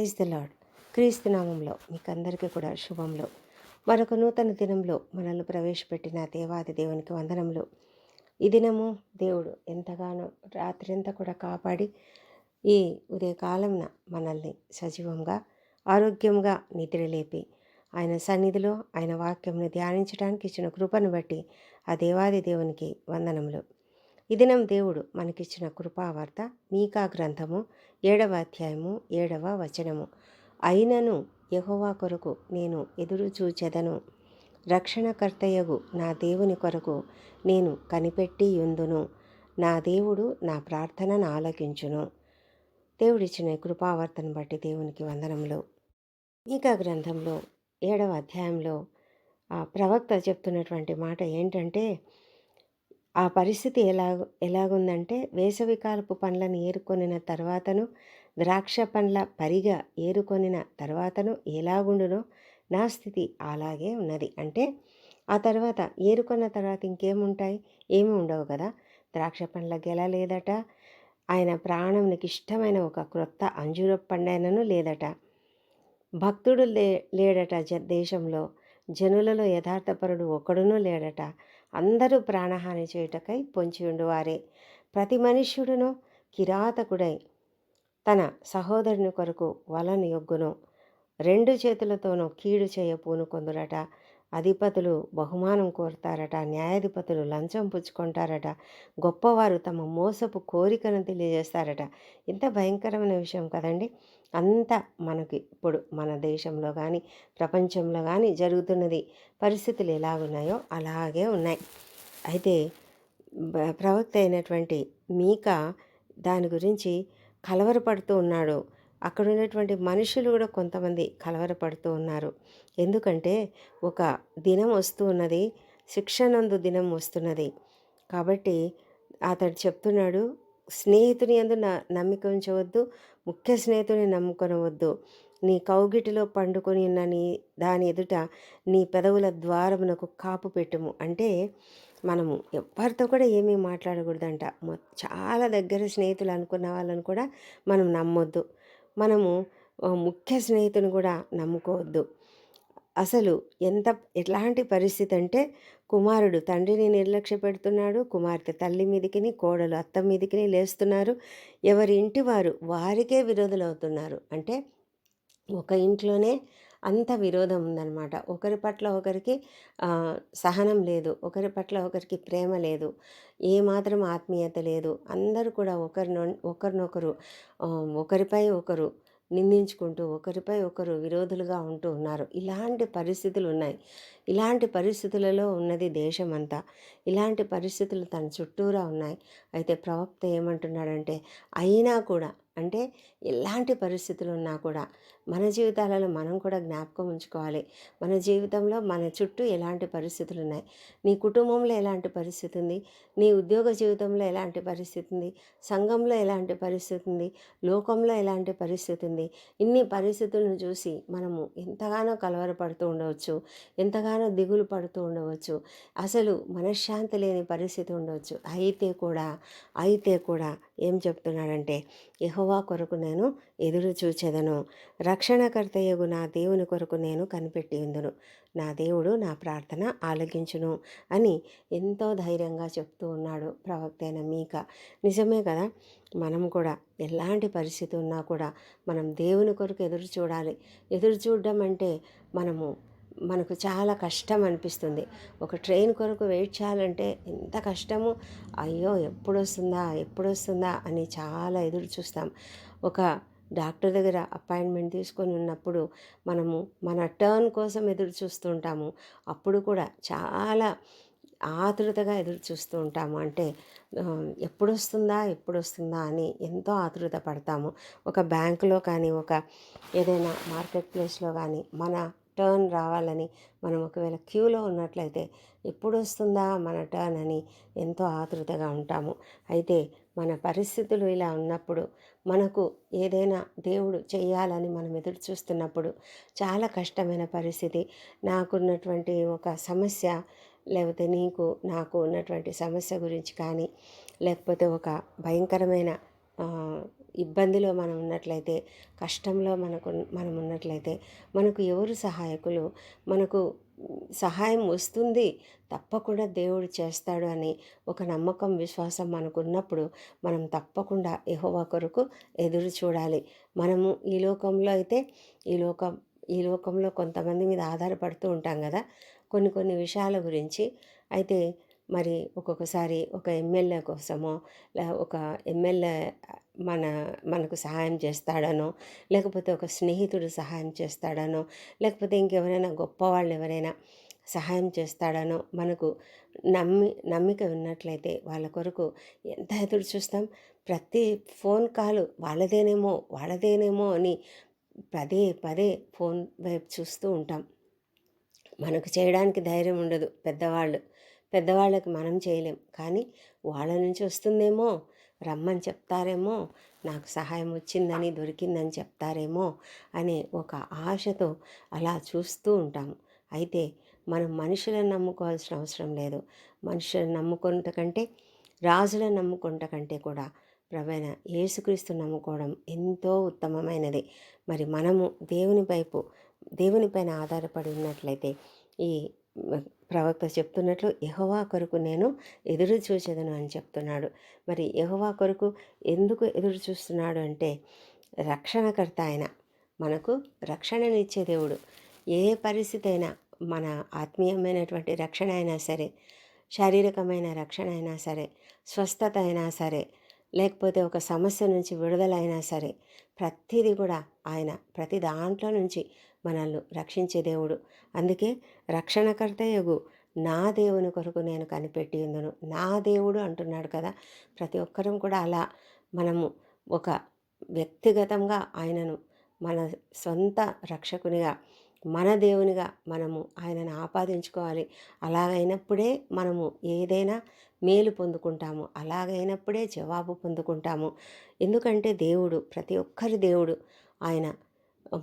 Praise the lord క్రీస్తు నామంలో మీకు అందరికీ కూడా శుభంలో. మరొక నూతన దినంలో మనల్ని ప్రవేశపెట్టిన దేవాది దేవునికి వందనములు. ఈ దినము దేవుడు ఎంతగానో రాత్రి కూడా కాపాడి ఈ ఉదయకాలంన మనల్ని సజీవంగా ఆరోగ్యంగా నిద్రలేపి ఆయన సన్నిధిలో ఆయన వాక్యంను ధ్యానించడానికి ఇచ్చిన కృపను బట్టి ఆ దేవాది దేవునికి వందనములు. ఈ దినం దేవుడు మనకిచ్చిన కృపావార్త మీకా గ్రంథము ఏడవ అధ్యాయము ఏడవ వచనము. అయినను యహోవా కొరకు నేను ఎదురు చూచెదను. రక్షణకర్తయగు నా దేవుని కొరకు నేను కనిపెట్టి యుందును. నా దేవుడు నా ప్రార్థనను ఆలకించును. దేవుడిచ్చిన కృపావర్తను బట్టి దేవునికి వందనములు. మీకా గ్రంథంలో ఏడవ అధ్యాయంలో ఆ ప్రవక్త చెప్తున్నటువంటి మాట ఏంటంటే ఆ పరిస్థితి ఎలా ఎలాగుందంటే వేసవికాలపు పండ్లను ఏరుకొనిన తర్వాతను ద్రాక్ష పండ్ల పరిగ ఏరుకొనిన తర్వాతను ఎలాగుండునో నా స్థితి అలాగే ఉన్నది. అంటే ఆ తర్వాత ఏరుకున్న తర్వాత ఇంకేముంటాయి? ఏమి ఉండవు కదా. ద్రాక్ష పండ్ల గెల లేదట. ఆయన ప్రాణంకి ఇష్టమైన ఒక క్రొత్త అంజూర పండైనను లేదట. భక్తుడు లే లేడట జ దేశంలో. జనులలో యథార్థపరుడు ఒకడునూ లేడట. అందరూ ప్రాణహాని చేయుటకై పొంచి ఉండువారే. ప్రతి మనుష్యుడును కిరాతకుడై తన సహోదరుని కొరకు వలను యొగ్గును. రెండు చేతులతోనూ కీడు చేయ పూనుకొందురట అధిపతులు బహుమానం కోరుతారట న్యాయాధిపతులు లంచం పుచ్చుకుంటారట గొప్పవారు తమ మోసపు కోరికను తెలియజేస్తారట. ఇంత భయంకరమైన విషయం కదండి. అంత మనకి ఇప్పుడు మన దేశంలో కానీ ప్రపంచంలో కానీ జరుగుతున్నది. పరిస్థితులు ఎలాగున్నాయో అలాగే ఉన్నాయి. అయితే ప్రవక్త అయినటువంటి మీక దాని గురించి కలవరపడుతూ ఉన్నాడు. అక్కడ ఉన్నటువంటి మనుషులు కూడా కొంతమంది కలవరపడుతూ ఉన్నారు. ఎందుకంటే ఒక దినం వస్తూ ఉన్నది శిక్షణందు దినం వస్తున్నది. కాబట్టి అతడు చెప్తున్నాడు స్నేహితుని అందు నమ్మిక ఉంచవద్దు ముఖ్య స్నేహితుని నమ్ముకొనవద్దు. నీ కౌగిటిలో పండుకొని ఉన్న నీ దాని ఎదుట నీ పెదవుల ద్వారమునకు కాపు పెట్టుము. అంటే మనము ఎవరితో కూడా ఏమీ మాట్లాడకూడదంట. చాలా దగ్గర స్నేహితులు అనుకున్న వాళ్ళని కూడా మనం నమ్మొద్దు. మనము ముఖ్య స్నేహితుని కూడా నమ్ముకోవద్దు. అసలు ఎంత ఎలాంటి పరిస్థితి అంటే కుమారుడు తండ్రిని నిర్లక్ష్య పెడుతున్నాడు కుమార్తె తల్లి మీదకిని కోడలు అత్త మీదకిని లేస్తున్నారు. ఎవరి ఇంటి వారు వారికే విరోధులు అవుతున్నారు అంటే ఒక ఇంట్లోనే అంత విరోధం ఉందన్నమాట. ఒకరి పట్ల ఒకరికి సహనం లేదు. ఒకరి పట్ల ఒకరికి ప్రేమ లేదు. ఏమాత్రం ఆత్మీయత లేదు. అందరూ కూడా ఒకరినొ ఒకరినొకరు ఒకరిపై ఒకరు నిందించుకుంటూ ఒకరిపై ఒకరు విరోధులుగా ఉంటూ ఉన్నారు. ఇలాంటి పరిస్థితులు ఉన్నాయి. ఇలాంటి పరిస్థితులలో ఉన్నది దేశం అంతా ఇలాంటి పరిస్థితులు తన చుట్టూరా ఉన్నాయి. అయితే ప్రవక్త ఏమంటున్నాడంటే అయినా కూడా అంటే ఎలాంటి పరిస్థితులు ఉన్నా కూడా మన జీవితాలలో మనం కూడా జ్ఞాపకం ఉంచుకోవాలి. మన జీవితంలో మన చుట్టూ ఎలాంటి పరిస్థితులు ఉన్నాయి నీ కుటుంబంలో ఎలాంటి పరిస్థితి ఉంది? నీ ఉద్యోగ జీవితంలో ఎలాంటి పరిస్థితి ఉంది? సంఘంలో ఎలాంటి పరిస్థితి ఉంది? లోకంలో ఎలాంటి పరిస్థితి ఉంది? ఇన్ని పరిస్థితులను చూసి మనము ఎంతగానో కలవరపడుతూ ఉండవచ్చు. ఎంతగానో దిగులు పడుతూ ఉండవచ్చు. అసలు మనశ్శాంతి లేని పరిస్థితి ఉండవచ్చు. అయితే కూడా అయితే కూడా ఏం చెప్తున్నాడంటే యహోవా కొరకు నేను ఎదురు చూచెదను. రక్షణకర్తయ్యగు నా దేవుని కొరకు నేను కనిపెట్టి ఉందును. నా దేవుడు నా ప్రార్థన ఆలగించును అని ఎంతో ధైర్యంగా చెప్తూ ఉన్నాడు ప్రవక్త అయిన మీక. నిజమే కదా? మనం కూడా ఎలాంటి పరిస్థితి ఉన్నా కూడా మనం దేవుని కొరకు ఎదురు చూడాలి. ఎదురు చూడడం అంటే మనము మనకు చాలా కష్టం అనిపిస్తుంది. ఒక ట్రైన్ కొరకు వెయిట్ చేయాలంటే ఎంత కష్టము? అయ్యో ఎప్పుడు వస్తుందా ఎప్పుడు వస్తుందా అని చాలా ఎదురు చూస్తాం. ఒక డాక్టర్ దగ్గర అపాయింట్మెంట్ తీసుకొని ఉన్నప్పుడు మనము మన టర్న్ కోసం ఎదురు చూస్తుంటాము అప్పుడు కూడా చాలా ఆతృతగా ఎదురు చూస్తూ ఉంటాము. అంటే ఎప్పుడు వస్తుందా ఎప్పుడు వస్తుందా అని ఎంతో ఆతృత పడతాము. ఒక బ్యాంకులో కానీ ఒక ఏదైనా మార్కెట్ ప్లేస్లో కానీ మన టర్న్ రావాలని మనం ఒకవేళ క్యూలో ఉన్నట్లయితే ఎప్పుడు వస్తుందా మన టర్న్ అని ఎంతో ఆతృతగా ఉంటాము. అయితే మన పరిస్థితులు ఇలా ఉన్నప్పుడు మనకు ఏదైనా దేవుడు చేయాలని మనం ఎదురు చూస్తున్నప్పుడు చాలా కష్టమైన పరిస్థితి. నాకున్నటువంటి ఒక సమస్య లేకపోతే నీకు నాకు ఉన్నటువంటి సమస్య గురించి కానీ లేకపోతే ఒక భయంకరమైన ఇబ్బందిలో మనం ఉన్నట్లయితే కష్టంలో మనకు మనం ఉన్నట్లయితే మనకు ఎవరు సహాయకులు? మనకు సహాయం వస్తుంది తప్పకుండా దేవుడు చేస్తాడు అని ఒక నమ్మకం విశ్వాసం మనకున్నప్పుడు మనం తప్పకుండా యెహోవా కొరకు ఎదురు చూడాలి. మనము ఈ లోకంలో అయితే ఈ లోకం ఈ లోకంలో కొంతమంది మీద ఆధారపడుతూ ఉంటాం కదా? కొన్ని కొన్ని విషయాల గురించి. అయితే మరి ఒక్కొక్కసారి ఒక ఎమ్మెల్యే కోసమో లే ఒక ఎమ్మెల్యే మన మనకు సహాయం చేస్తాడనో లేకపోతే ఒక స్నేహితుడు సహాయం చేస్తాడనో లేకపోతే ఇంకెవరైనా గొప్పవాళ్ళు ఎవరైనా సహాయం చేస్తాడనో మనకు నమ్మి నమ్మిక ఉన్నట్లయితే వాళ్ళ కొరకు ఎంత ఎదురు చూస్తాం. ప్రతి ఫోన్ కాల్ వాళ్ళదేనేమో వాళ్ళదేనేమో అని పదే పదే ఫోన్ వైపు చూస్తూ ఉంటాం. మనకు చేయడానికి ధైర్యం ఉండదు. పెద్దవాళ్ళు పెద్దవాళ్ళకి మనం చేయలేం. కానీ వాళ్ళ నుంచి వస్తుందేమో రమ్మని చెప్తారేమో నాకు సహాయం వచ్చిందని దొరికిందని చెప్తారేమో అనే ఒక ఆశతో అలా చూస్తూ ఉంటాము. అయితే మనం మనుషులను నమ్ముకోవాల్సిన అవసరం లేదు. మనుషులను నమ్ముకుంట కంటే రాజులను నమ్ముకుంట కంటే కూడా ప్రవైన యేసుక్రీస్తు నమ్ముకోవడం ఎంతో ఉత్తమమైనది. మరి మనము దేవుని వైపు దేవునిపైన ఆధారపడి ఉన్నట్లయితే ఈ ప్రవక్త చెప్తున్నట్లు యహోవా కొరకు నేను ఎదురు చూసేదను అని చెప్తున్నాడు. మరి యహోవా కొరకు ఎందుకు ఎదురు చూస్తున్నాడు అంటే రక్షణకర్త ఆయన మనకు రక్షణనిచ్చే దేవుడు. ఏ పరిస్థితి అయినా మన ఆత్మీయమైనటువంటి రక్షణ అయినా సరే శారీరకమైన రక్షణ అయినా సరే స్వస్థత అయినా సరే లేకపోతే ఒక సమస్య నుంచి విడుదలైనా సరే ప్రతిదీ కూడా ఆయన ప్రతి దాంట్లో నుంచి మనల్ని రక్షించే దేవుడు. అందుకే రక్షణకర్తయగు నా దేవుని కొరకు నేను కనిపెట్టి ఉందను. నా దేవుడు అంటున్నాడు కదా. ప్రతి ఒక్కరం కూడా అలా మనము ఒక వ్యక్తిగతంగా ఆయనను మన సొంత రక్షకునిగా మన దేవునిగా మనము ఆయనను ఆపాదించుకోవాలి. అలాగైనప్పుడే మనము ఏదైనా మేలు పొందుకుంటాము. అలాగైనప్పుడే జవాబు పొందుకుంటాము. ఎందుకంటే దేవుడు ప్రతి ఒక్కరి దేవుడు ఆయన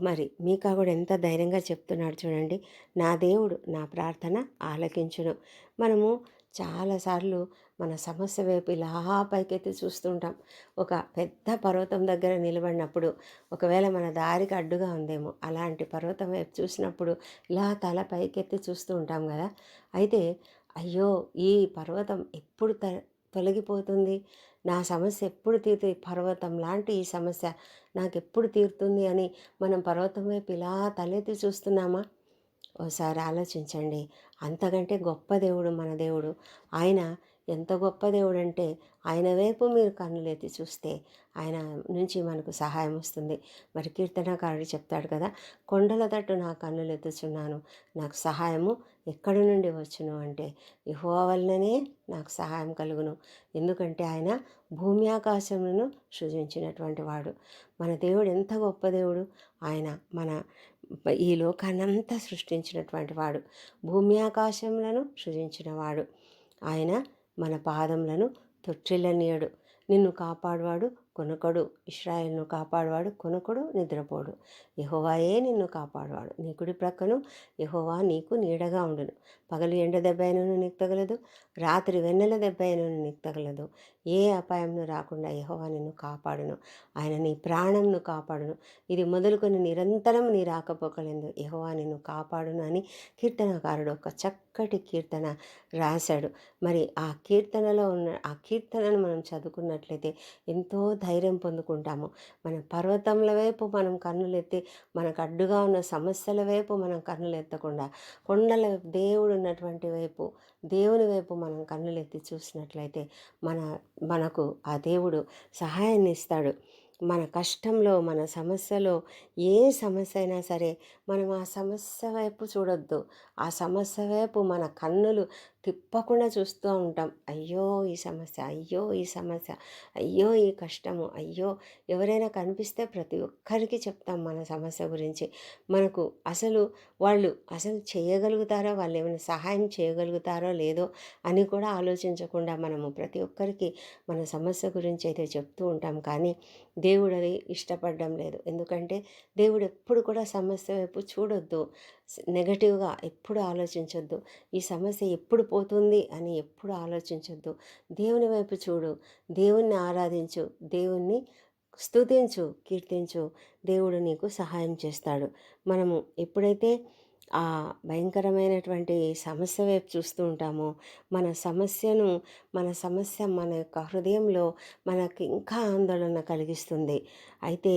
మరి మీకా కూడా ఎంత ధైర్యంగా చెప్తున్నాడు చూడండి. నా దేవుడు నా ప్రార్థన ఆలకించును. మనము చాలాసార్లు మన సమస్య వైపు ఇలా పైకెత్తి చూస్తుంటాం. ఒక పెద్ద పర్వతం దగ్గర నిలబడినప్పుడు ఒకవేళ మన దారికి అడ్డుగా ఉందేమో అలాంటి పర్వతం వైపు చూసినప్పుడు ఇలా తల పైకెత్తి చూస్తూ ఉంటాం కదా. అయితే అయ్యో ఈ పర్వతం ఎప్పుడు త తొలగిపోతుంది. నా సమస్య ఎప్పుడు తీరుతుంది? పర్వతం లాంటి ఈ సమస్య నాకు ఎప్పుడు తీరుతుంది అని మనం పర్వతం వైపు ఇలా తలెత్తి చూస్తున్నామా? ఓసారి ఆలోచించండి. అంతకంటే గొప్ప దేవుడు మన దేవుడు. ఆయన ఎంత గొప్ప దేవుడు అంటే ఆయన వైపు మీరు కన్నులెత్తి చూస్తే ఆయన నుంచి మనకు సహాయం వస్తుంది. మరి కీర్తనకారుడు చెప్తాడు కదా కొండల తట్టు నా కన్నులెత్తుచున్నాను నాకు సహాయము ఎక్కడి నుండి వచ్చును అంటే యహోవా వలననే నాకు సహాయం కలుగును. ఎందుకంటే ఆయన భూమి ఆకాశములను సృజించినటువంటి వాడు. మన దేవుడు ఎంత గొప్ప దేవుడు ఆయన మన ఈ లోకాన్నంతా సృష్టించినటువంటి వాడు. భూమి ఆకాశములను సృజించినవాడు ఆయన మన పాదములను తొట్టిల్లనీయడు నిన్ను కాపాడువాడు కొనకడు. ఇష్రాయల్ను కాపాడువాడు కొనుకొడు నిద్రపోడు. యహోవాయే నిన్ను కాపాడువాడు. నీ కుడి ప్రక్కను యహోవా నీకు నీడగా ఉండును. పగలు ఎండ దెబ్బ అయినను నీకు తగలదు రాత్రి వెన్నెల దెబ్బ అయినను నీకు తగలదు ఏ అపాయంను రాకుండా యహోవా నిన్ను కాపాడును. ఆయన నీ ప్రాణంను కాపాడును. ఇది మొదలుకొని నిరంతరం నీ రాకపోకలేదు యహోవా నిన్ను కాపాడును అని కీర్తనకారుడు ఒక చక్కటి కీర్తన రాశాడు. మరి ఆ కీర్తనలో ఉన్న ఆ కీర్తనను మనం చదువుకున్నట్లయితే ఎంతో ధైర్యం పొందుకుంటాము. మన పర్వతముల వైపు మనం కన్నులెత్తి మనకు అడ్డుగా ఉన్న సమస్యల వైపు మనం కన్నులెత్తకుండా కొండల వైపు దేవుడు ఉన్నటువంటి వైపు దేవుని వైపు మనం కన్నులెత్తి చూసినట్లయితే మన మనకు ఆ దేవుడు సహాయాన్ని ఇస్తాడు. మన కష్టంలో మన సమస్యలో ఏ సమస్య అయినా సరే మనం ఆ సమస్య వైపు చూడొద్దు. ఆ సమస్య వైపు మన కన్నులు తిప్పకుండా చూస్తూ ఉంటాం. అయ్యో ఈ సమస్య అయ్యో ఈ సమస్య అయ్యో ఈ కష్టము అయ్యో ఎవరైనా కనిపిస్తే ప్రతి ఒక్కరికి చెప్తాం మన సమస్య గురించి. మనకు అసలు వాళ్ళు అసలు చేయగలుగుతారో? వాళ్ళు ఏమైనా సహాయం చేయగలుగుతారో లేదో అని కూడా ఆలోచించకుండా మనము ప్రతి ఒక్కరికి మన సమస్య గురించి అయితే చెప్తూ ఉంటాం. కానీ దేవుడు అది ఇష్టపడడం లేదు. ఎందుకంటే దేవుడు ఎప్పుడు కూడా సమస్య వైపు చూడొద్దు. నెగటివ్గా ఎప్పుడు ఆలోచించొద్దు. ఈ సమస్య ఎప్పుడు పోతుంది అని ఎప్పుడు ఆలోచించొద్దు. దేవుని వైపు చూడు దేవుణ్ణి ఆరాధించు దేవుణ్ణి స్తుతించు కీర్తించు దేవుడు నీకు సహాయం చేస్తాడు. మనము ఎప్పుడైతే ఆ భయంకరమైనటువంటి సమస్య వైపు చూస్తూ ఉంటామో మన సమస్యను మన సమస్య మన యొక్క హృదయంలో మనకి ఇంకా ఆందోళన కలిగిస్తుంది. అయితే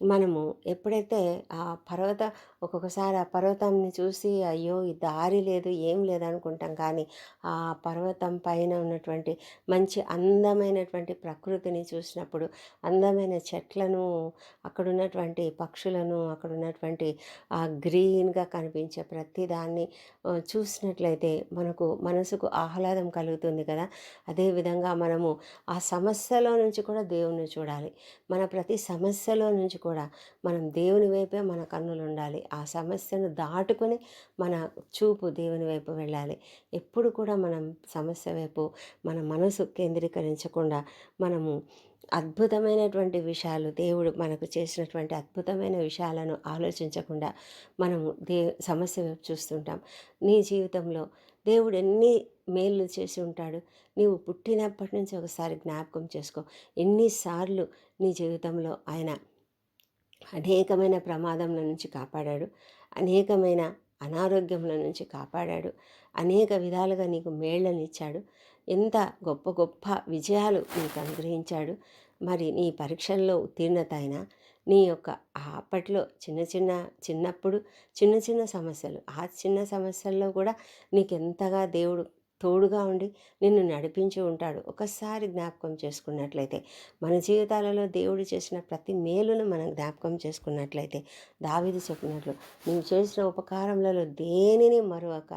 మనము ఎప్పుడైతే ఆ పర్వత ఒక్కొక్కసారి ఆ పర్వతాన్ని చూసి అయ్యో! ఈ దారి లేదు ఏం లేదనుకుంటాం కానీ ఆ పర్వతం పైన ఉన్నటువంటి మంచి అందమైనటువంటి ప్రకృతిని చూసినప్పుడు అందమైన చెట్లను అక్కడ ఉన్నటువంటి పక్షులను అక్కడ ఉన్నటువంటి ఆ గ్రీన్గా కనిపించే ప్రతి దాన్ని చూసినట్లయితే మనకు మనసుకు ఆహ్లాదం కలుగుతుంది కదా! అదేవిధంగా మనము ఆ సమస్యలో నుంచి కూడా దేవుణ్ణి చూడాలి. మన ప్రతి సమస్యలో నుంచి కూడా మనం దేవుని వైపే మన కన్నులు ఉండాలి ఆ సమస్యను దాటుకొని మన చూపు దేవుని వైపు వెళ్ళాలి. ఎప్పుడు కూడా మనం సమస్య వైపు మన మనసు కేంద్రీకరించకుండా మనము అద్భుతమైనటువంటి విషయాలు దేవుడు మనకు చేసినటువంటి అద్భుతమైన విషయాలను ఆలోచించకుండా మనము దే సమస్య వైపు చూస్తుంటాం. నీ జీవితంలో దేవుడు ఎన్ని మేలు చేసి ఉంటాడు? నీవు పుట్టినప్పటి నుంచి ఒకసారి జ్ఞాపకం చేసుకో. ఎన్నిసార్లు నీ జీవితంలో ఆయన అనేకమైన ప్రమాదంల నుంచి కాపాడాడు. అనేకమైన అనారోగ్యముల నుంచి కాపాడాడు. అనేక విధాలుగా నీకు మేళ్ళనిచ్చాడు ఎంత గొప్ప గొప్ప విజయాలు నీకు అనుగ్రహించాడు. మరి నీ పరీక్షల్లో ఉత్తీర్ణత అయినా నీ యొక్క అప్పట్లో చిన్న చిన్న చిన్నప్పుడు చిన్న చిన్న సమస్యలు ఆ చిన్న సమస్యల్లో కూడా నీకు ఎంతగా దేవుడు తోడుగా ఉండి నిన్ను నడిపించి ఉంటాడు. ఒకసారి జ్ఞాపకం చేసుకున్నట్లయితే మన జీవితాలలో దేవుడు చేసిన ప్రతి మేలును మనం జ్ఞాపకం చేసుకున్నట్లయితే దావిది చెప్పినట్లు నువ్వు చేసిన ఉపకారములలో దేనిని మరొక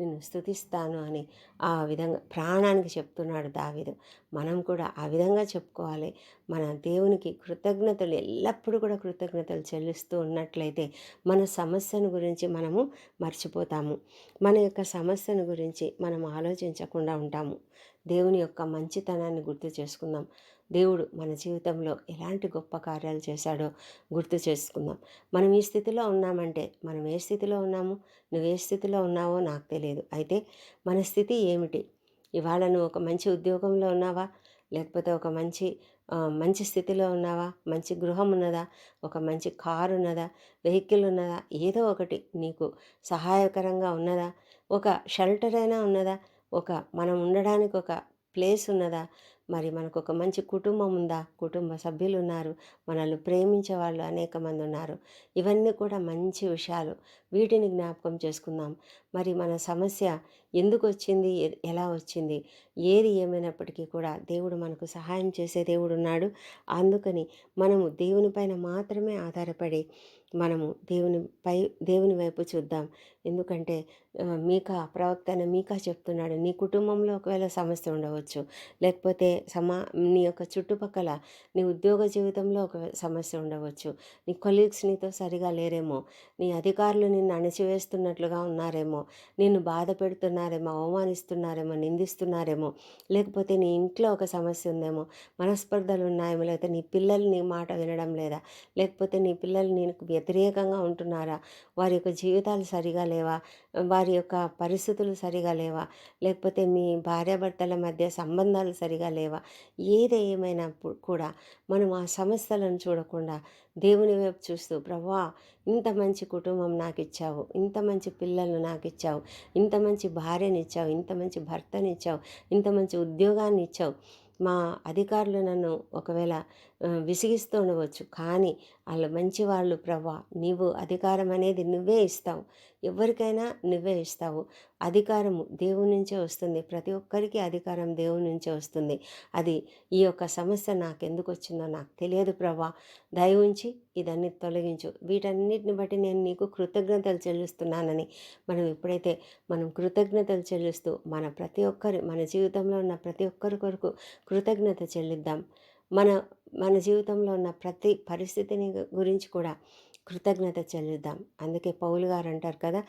నిన్ను స్థుతిస్తాను అని ఆ విధంగా ప్రాణానికి చెప్తున్నాడు దావిదు. మనం కూడా ఆ విధంగా చెప్పుకోవాలి. మన దేవునికి కృతజ్ఞతలు ఎల్లప్పుడూ కూడా కృతజ్ఞతలు చెల్లిస్తూ ఉన్నట్లయితే మన సమస్యను గురించి మనము మర్చిపోతాము. మన యొక్క సమస్యను గురించి మనం ఆలోచించకుండా ఉంటాము. దేవుని యొక్క మంచితనాన్ని గుర్తు చేసుకుందాం. దేవుడు మన జీవితంలో ఎలాంటి గొప్ప కార్యాలు చేశాడో గుర్తు చేసుకుందాం. మనం ఈ స్థితిలో ఉన్నామంటే మనం ఏ స్థితిలో ఉన్నాము? నువ్వు ఏ స్థితిలో ఉన్నావో నాకు తెలియదు. అయితే మన స్థితి ఏమిటి? ఇవాళ నువ్వు ఒక మంచి ఉద్యోగంలో ఉన్నావా? లేకపోతే ఒక మంచి మంచి స్థితిలో ఉన్నావా? మంచి గృహం ఉన్నదా? ఒక మంచి కారు ఉన్నదా? వెహికల్ ఉన్నదా? ఏదో ఒకటి నీకు సహాయకరంగా ఉన్నదా? ఒక షెల్టర్ అయినా ఉన్నదా? ఒక మనం ఉండడానికి ఒక ప్లేస్ ఉన్నదా? మరి మనకు ఒక మంచి కుటుంబం ఉందా? కుటుంబ సభ్యులు ఉన్నారు మనల్ని ప్రేమించే వాళ్ళు అనేక మంది ఉన్నారు ఇవన్నీ కూడా మంచి విషయాలు. వీటిని జ్ఞాపకం చేసుకుందాం. మరి మన సమస్య ఎందుకు వచ్చింది ఎలా వచ్చింది? ఏది ఏమైనప్పటికీ కూడా దేవుడు మనకు సహాయం చేసే దేవుడు ఉన్నాడు అందుకని మనము దేవునిపైన మాత్రమే ఆధారపడి మనము దేవుని పై దేవుని వైపు చూద్దాం. ఎందుకంటే మీకా ప్రవక్త అయిన మీకా చెప్తున్నాడు నీ కుటుంబంలో ఒకవేళ సమస్య ఉండవచ్చు. లేకపోతే సమా నీ యొక్క చుట్టుపక్కల నీ ఉద్యోగ జీవితంలో ఒక సమస్య ఉండవచ్చు. నీ కొలీగ్స్ నీతో సరిగా లేరేమో. నీ అధికారులు నిన్ను అణిచివేస్తున్నట్లుగా ఉన్నారేమో. నిన్ను బాధ పెడుతున్నారేమో అవమానిస్తున్నారేమో నిందిస్తున్నారేమో. లేకపోతే నీ ఇంట్లో ఒక సమస్య ఉందేమో మనస్పర్ధలు ఉన్నాయేమో లేకపోతే నీ పిల్లలు నీ మాట వినడం లేదా లేకపోతే నీ పిల్లలు నీకు వ్యతిరేకంగా ఉంటున్నారా? వారి యొక్క జీవితాలు సరిగా లేవా? వారి యొక్క పరిస్థితులు సరిగా లేవా? లేకపోతే మీ భార్యాభర్తల మధ్య సంబంధాలు సరిగా లేవా? ఏది ఏమైనా కూడా మనం ఆ సమస్యలను చూడకుండా దేవుని వైపు చూస్తూ ప్రభా ఇంత మంచి కుటుంబం నాకు ఇచ్చావు ఇంత మంచి పిల్లలు నాకు ఇచ్చావు ఇంత మంచి భార్యని ఇచ్చావు ఇంత మంచి భర్తని ఇచ్చావు ఇంత మంచి ఉద్యోగాన్ని ఇచ్చావు మా అధికారులు నన్ను ఒకవేళ విసిగిస్తూ ఉండవచ్చు. కానీ వాళ్ళు మంచి వాళ్ళు ప్రభా. నీవు అధికారం అనేది నువ్వే ఇస్తావు. ఎవరికైనా నువ్వే ఇస్తావు. అధికారము దేవుని నుంచే వస్తుంది. ప్రతి ఒక్కరికి అధికారం దేవుని నుంచే వస్తుంది. అది ఈ యొక్క సమస్య నాకు ఎందుకు వచ్చిందో నాకు తెలియదు ప్రభా. దయ ఉంచి ఇదన్నీ తొలగించు. వీటన్నిటిని బట్టి నేను నీకు కృతజ్ఞతలు చెల్లిస్తున్నానని మనం ఎప్పుడైతే మనం కృతజ్ఞతలు చెల్లిస్తూ మన ప్రతి ఒక్కరి మన జీవితంలో ఉన్న ప్రతి ఒక్కరి కొరకు కృతజ్ఞత చెల్లిద్దాం. మన మన జీవితంలో ఉన్న ప్రతి పరిస్థితిని గురించి కూడా కృతజ్ఞత చెల్లిద్దాం. అందుకే పౌలు గారు అంటారు కదా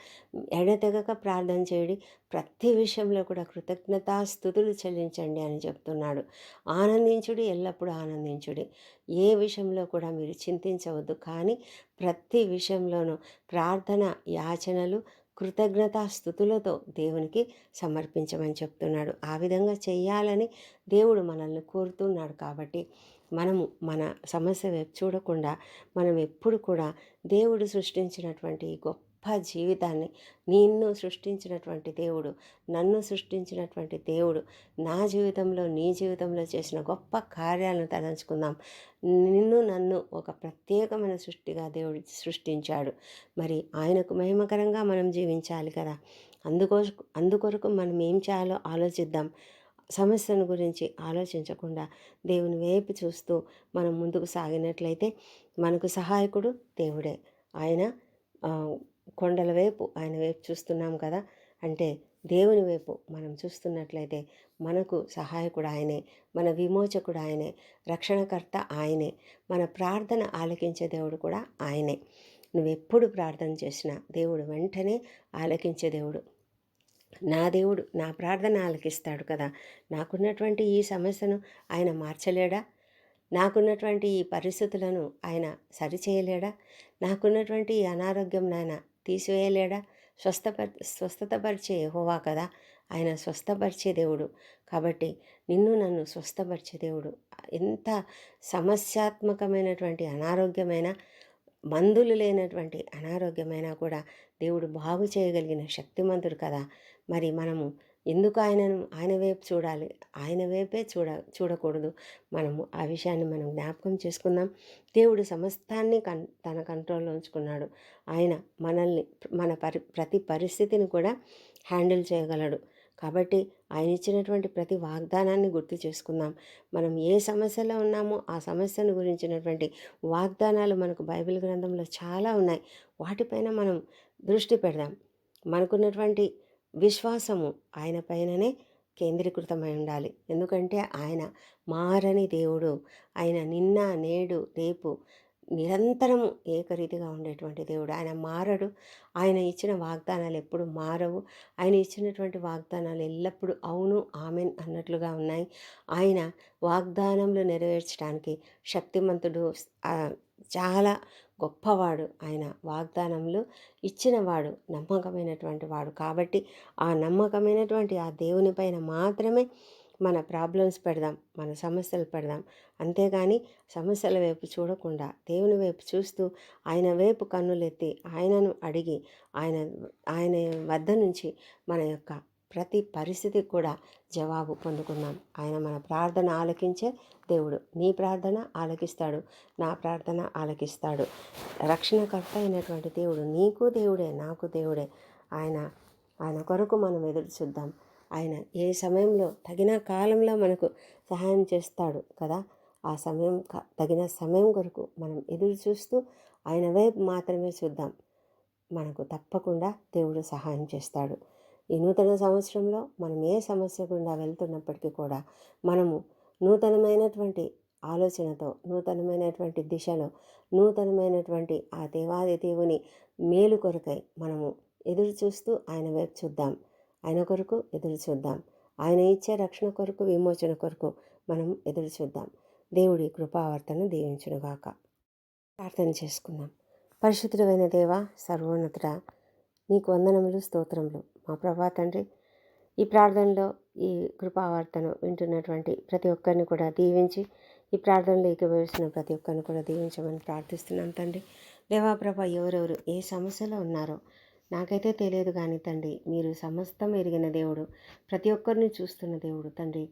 ఎడతెగక ప్రార్థన చేయడి ప్రతి విషయంలో కూడా కృతజ్ఞతా స్థుతులు చెల్లించండి అని చెప్తున్నాడు. ఆనందించుడి ఎల్లప్పుడూ ఆనందించుడి. ఏ విషయంలో కూడా మీరు చింతించవద్దు. కానీ ప్రతి విషయంలోనూ ప్రార్థన యాచనలు కృతజ్ఞతా స్థుతులతో దేవునికి సమర్పించమని చెప్తున్నాడు. ఆ విధంగా చేయాలని దేవుడు మనల్ని కోరుతున్నాడు కాబట్టి మనము మన సమస్య వైపు చూడకుండా మనం ఎప్పుడు కూడా దేవుడు సృష్టించినటువంటి గొప్ప గొప్ప జీవితాన్ని నిన్ను సృష్టించినటువంటి దేవుడు నన్ను సృష్టించినటువంటి దేవుడు నా జీవితంలో నీ జీవితంలో చేసిన గొప్ప కార్యాలను తలంచుకుందాం. నిన్ను నన్ను ఒక ప్రత్యేకమైన సృష్టిగా దేవుడు సృష్టించాడు. మరి ఆయనకు మహిమకరంగా మనం జీవించాలి కదా. అందుకో అందుకొరకు మనం ఏం చేయాలో ఆలోచిద్దాం. సమస్యను గురించి ఆలోచించకుండా దేవుని వైపు చూస్తూ మనం ముందుకు సాగినట్లయితే మనకు సహాయకుడు దేవుడే. ఆయన కొండల వైపు ఆయన వైపు చూస్తున్నాం కదా! అంటే దేవుని వైపు మనం చూస్తున్నట్లయితే మనకు సహాయకుడు ఆయనే మన విమోచకుడు ఆయనే రక్షణకర్త ఆయనే మన ప్రార్థన ఆలకించే దేవుడు కూడా ఆయనే. నువ్వెప్పుడు ప్రార్థన చేసినా దేవుడు వెంటనే ఆలకించే దేవుడు. నా దేవుడు నా ప్రార్థన ఆలకిస్తాడు కదా! నాకున్నటువంటి ఈ సమస్యను ఆయన మార్చలేడా? నాకున్నటువంటి ఈ పరిస్థితులను ఆయన సరిచేయలేడా? నాకున్నటువంటి ఈ అనారోగ్యం నాయన తీసివేయలేడా? స్వస్థప స్వస్థతపరిచే యహోవా కదా? ఆయన స్వస్థపరిచే దేవుడు. కాబట్టి నిన్ను నన్ను స్వస్థపరిచే దేవుడు. ఎంత సమస్యాత్మకమైనటువంటి అనారోగ్యమైన మందులు లేనటువంటి అనారోగ్యమైనా కూడా దేవుడు బాగు చేయగలిగిన శక్తిమంతుడు కదా? మరి మనము ఎందుకు ఆయనను ఆయన వైపు చూడాలి? ఆయన వైపే చూడ చూడకూడదు. మనము ఆ విషయాన్ని మనం జ్ఞాపకం చేసుకుందాం. దేవుడు సమస్తాన్ని కన్ తన కంట్రోల్లో ఉంచుకున్నాడు. ఆయన మనల్ని మన పరి ప్రతి పరిస్థితిని కూడా హ్యాండిల్ చేయగలడు. కాబట్టి ఆయన ఇచ్చినటువంటి ప్రతి వాగ్దానాన్ని గుర్తు చేసుకుందాం. మనం ఏ సమస్యలో ఉన్నామో ఆ సమస్యను గురించినటువంటి వాగ్దానాలు మనకు బైబిల్ గ్రంథంలో చాలా ఉన్నాయి. వాటిపైన మనం దృష్టి పెడదాం. మనకున్నటువంటి విశ్వాసము ఆయన పైననే కేంద్రీకృతమై ఉండాలి. ఎందుకంటే ఆయన మారని దేవుడు ఆయన నిన్న నేడు రేపు నిరంతరము ఏకరీతిగా ఉండేటువంటి దేవుడు. ఆయన మారడు. ఆయన ఇచ్చిన వాగ్దానాలు ఎప్పుడు మారవు. ఆయన ఇచ్చినటువంటి వాగ్దానాలు ఎల్లప్పుడూ అవును ఆమెన్ అన్నట్లుగా ఉన్నాయి. ఆయన వాగ్దానంలో నెరవేర్చడానికి శక్తిమంతుడు చాలా గొప్పవాడు. ఆయన వాగ్దానములు ఇచ్చినవాడు నమ్మకమైనటువంటి వాడు. కాబట్టి ఆ నమ్మకమైనటువంటి ఆ దేవుని పైన మాత్రమే మన ప్రాబ్లమ్స్ పెడదాం మన సమస్యలు పెడదాం. అంతేగాని సమస్యల వైపు చూడకుండా దేవుని వైపు చూస్తూ ఆయన వైపు కన్నులెత్తి ఆయనను అడిగి ఆయన ఆయన వద్ద నుంచి మన యొక్క ప్రతి పరిస్థితి కూడా జవాబు పొందుకుందాం. ఆయన మన ప్రార్థన ఆలకించే దేవుడు. నీ ప్రార్థన ఆలకిస్తాడు నా ప్రార్థన ఆలకిస్తాడు. రక్షణకర్త అయినటువంటి దేవుడు నీకు దేవుడే నాకు దేవుడే. ఆయన ఆయన కొరకు మనం ఎదురు చూద్దాం. ఆయన ఏ సమయంలో తగిన కాలంలో మనకు సహాయం చేస్తాడు కదా ఆ సమయం క- తగిన సమయం కొరకు మనం ఎదురు చూస్తూ ఆయన వైపు మాత్రమే చూద్దాం. మనకు తప్పకుండా దేవుడు సహాయం చేస్తాడు. ఈ నూతన సంవత్సరంలో మనం ఏ సమస్య గుండా వెళ్తున్నప్పటికీ కూడా మనము నూతనమైనటువంటి ఆలోచనతో నూతనమైనటువంటి దిశలో నూతనమైనటువంటి ఆ దేవాది దేవుని మేలు కొరకై మనము ఎదురు చూస్తూ ఆయన వైపు చూద్దాం. ఆయన కొరకు ఎదురు చూద్దాం. ఆయన ఇచ్చే రక్షణ కొరకు విమోచన కొరకు మనం ఎదురు చూద్దాం. దేవుడి కృపావర్తను దీవించునుగాక ప్రార్థన చేసుకుందాం. పరిశుద్ధుడైన దేవ సర్వోన్నతుడ నీకు వందనములు స్తోత్రములు. మా ప్రభా తండ్రి ఈ ప్రార్థనలో ఈ కృపావార్తను వింటున్నటువంటి ప్రతి ఒక్కరిని కూడా దీవించి ఈ ప్రార్థనలో ఏకీభవిస్తున్న ప్రతి ఒక్కరిని కూడా దీవించమని ప్రార్థిస్తున్నాం తండ్రి. దేవా ప్రభ ఎవరెవరు ఏ సమస్యలో ఉన్నారో నాకైతే తెలియదు కానీ తండ్రి మీరు సమస్తం ఎరిగిన దేవుడు ప్రతి ఒక్కరిని చూస్తున్న దేవుడు తండ్రి.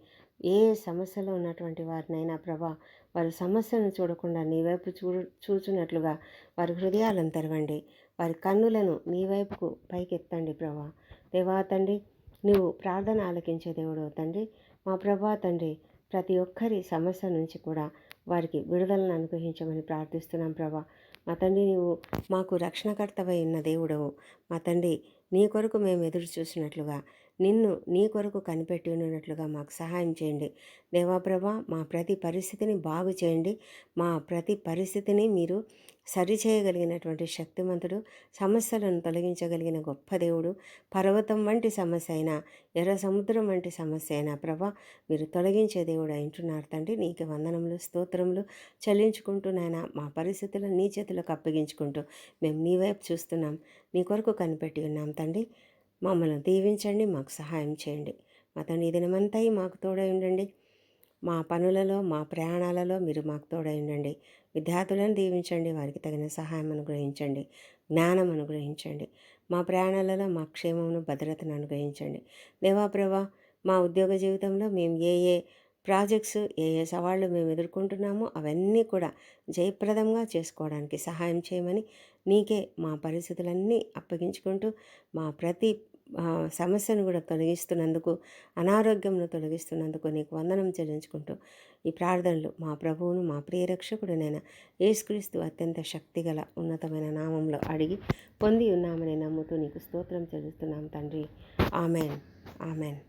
ఏ సమస్యలో ఉన్నటువంటి వారినైనా ప్రభా వారి సమస్యను చూడకుండా నీ వైపు చూ చూచున్నట్లుగా వారి హృదయాలను తెరవండి. వారి కన్నులను నీ వైపుకు పైకెత్తండి ప్రభా. దేవా తండ్రి నువ్వు ప్రార్థన ఆలకించే దేవుడు తండ్రి. మా ప్రభా తండ్రి ప్రతి ఒక్కరి సమస్య నుంచి కూడా వారికి విడుదలను అనుగ్రహించమని ప్రార్థిస్తున్నాం ప్రభా. మా తండ్రి నీవు మాకు రక్షణకర్తవై ఉన్న దేవుడవు. మా తండ్రి నీ కొరకు మేము ఎదురు చూసినట్లుగా నిన్ను నీ కొరకు కనిపెట్టి ఉన్నట్లుగా మాకు సహాయం చేయండి. దేవాప్రభ మా ప్రతి పరిస్థితిని బాగు చేయండి. మా ప్రతి పరిస్థితిని మీరు సరిచేయగలిగినటువంటి శక్తిమంతుడు సమస్యలను తొలగించగలిగిన గొప్ప దేవుడు పర్వతం వంటి సమస్య అయినా ఎర్ర సముద్రం వంటి సమస్య అయినా ప్రభ మీరు తొలగించే దేవుడు అంటున్నారు తండ్రి. నీకు వందనములు స్తోత్రములు చెల్లించుకుంటూ మా పరిస్థితులను నీ చేతులకు అప్పగించుకుంటూ మేము నీ వైపు చూస్తున్నాం. నీ కొరకు కనిపెట్టి ఉన్నాం తండ్రి. మమ్మల్ని దీవించండి మాకు సహాయం చేయండి. మా తండ్రి ఈ దినమంతా మాకు తోడై ఉండండి. మా పనులలో మా ప్రయాణాలలో మీరు మాకు తోడై ఉండండి. విద్యార్థులను దీవించండి వారికి తగిన సహాయం అనుగ్రహించండి జ్ఞానం అనుగ్రహించండి. మా ప్రయాణాలలో మా క్షేమమును భద్రతను అనుగ్రహించండి. దేవా ప్రభా మా ఉద్యోగ జీవితంలో మేము ఏ ఏ ప్రాజెక్ట్స్ ఏ ఏ సవాళ్ళు మేము ఎదుర్కొంటున్నామో అవన్నీ కూడా జయప్రదంగా చేసుకోవడానికి సహాయం చేయమని నీకే మా పరిస్థితులన్నీ అప్పగించుకుంటూ మా ప్రతి సమస్యను కూడా తొలగిస్తున్నందుకు అనారోగ్యంను తొలగిస్తున్నందుకు నీకు వందనం చెల్లించుకుంటూ ఈ ప్రార్థనలు మా ప్రభువును మా ప్రియరక్షకుడునైన యేసుక్రీస్తు అత్యంత శక్తిగల ఉన్నతమైన నామంలో అడిగి పొంది ఉన్నామని నమ్ముతూ నీకు స్తోత్రం చెల్లిస్తున్నాం తండ్రి. ఆమెన్. ఆమెన్.